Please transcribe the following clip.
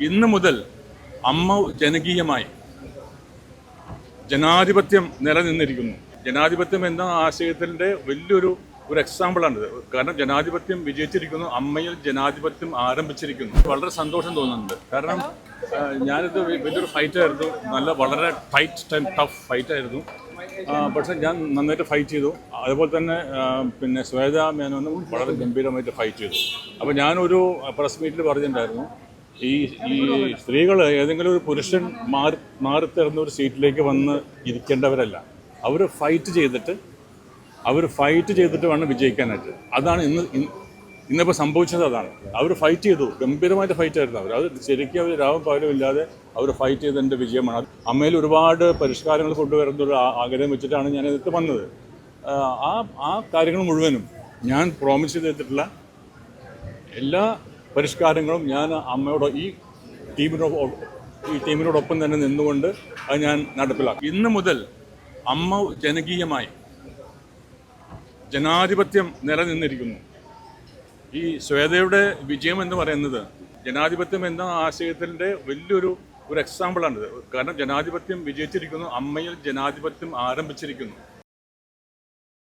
ഇന്ന് മുതൽ അമ്മ ജനകീയമായി ജനാധിപത്യം നിലനിന്നിരിക്കുന്നു. ജനാധിപത്യം എന്ന ആശയത്തിന്റെ വലിയൊരു ഒരു എക്സാമ്പിളാണിത് കാരണം ജനാധിപത്യം വിജയിച്ചിരിക്കുന്നു അമ്മയിൽ ജനാധിപത്യം ആരംഭിച്ചിരിക്കുന്നു. വളരെ സന്തോഷം തോന്നുന്നുണ്ട്. കാരണം ഞാനിത് വലിയൊരു ഫൈറ്റ് ആയിരുന്നു. നല്ല വളരെ ടൈറ്റ് ആൻഡ് ടഫ് ഫൈറ്റ് ആയിരുന്നു. ആ, പക്ഷെ ഞാൻ നന്നായിട്ട് ഫൈറ്റ് ചെയ്തു. അതുപോലെ തന്നെ പിന്നെ ശ്വേത മേനോനും വളരെ ഗംഭീരമായിട്ട് ഫൈറ്റ് ചെയ്തു. അപ്പോൾ ഞാനൊരു പ്രസ് മീറ്റിൽ പറഞ്ഞിട്ടുണ്ടായിരുന്നു. ഈ ഈ സ്ത്രീകൾ ഏതെങ്കിലും ഒരു പുരുഷൻ മാറി മാറി തരുന്ന ഒരു സീറ്റിലേക്ക് വന്ന് ഇരിക്കേണ്ടവരല്ല. അവർ ഫൈറ്റ് ചെയ്തിട്ട് അവർ ഫൈറ്റ് ചെയ്തിട്ട് വേണം വിജയിക്കാനായിട്ട്. അതാണ് ഇന്ന് ഇന്ന് ഇന്നിപ്പോൾ സംഭവിച്ചത് അതാണ്. അവർ ഫൈറ്റ് ചെയ്തു. ഗംഭീരമായിട്ട് ഫൈറ്റ് ആയിരുന്നു അവർ അത് ശരിക്കും അവർ രാവും പകലും ഇല്ലാതെ അവർ ഫൈറ്റ് ചെയ്തതിന്റെ വിജയമാണ്. അമ്മയിൽ ഒരുപാട് പരിഷ്കാരങ്ങൾ കൊണ്ടുവരുന്ന ഒരു ആഗ്രഹം വെച്ചിട്ടാണ് ഞാൻ ഇതിട്ട് വന്നത്. ആ ആ കാര്യങ്ങൾ മുഴുവനും ഞാൻ പ്രോമിസ് ചെയ്തിട്ടുള്ള എല്ലാ പരിഷ്കാരങ്ങളും ഞാൻ അമ്മയോട് ഈ ടീമിനോട് ഈ ടീമിനോടൊപ്പം തന്നെ നിന്നുകൊണ്ട് അത് ഞാൻ നടപ്പിലാക്കും. ഇന്ന് മുതൽ അമ്മ ജനകീയമായി ജനാധിപത്യം നിലനിന്നിരിക്കുന്നു. ഈ ശ്വേതയുടെ വിജയം എന്ന് പറയുന്നത് ജനാധിപത്യം എന്ന ആശയത്തിന്റെ വലിയൊരു ഒരു എക്സാമ്പിളാണിത് കാരണം ജനാധിപത്യം വിജയിച്ചിരിക്കുന്നു അമ്മയിൽ ജനാധിപത്യം ആരംഭിച്ചിരിക്കുന്നു.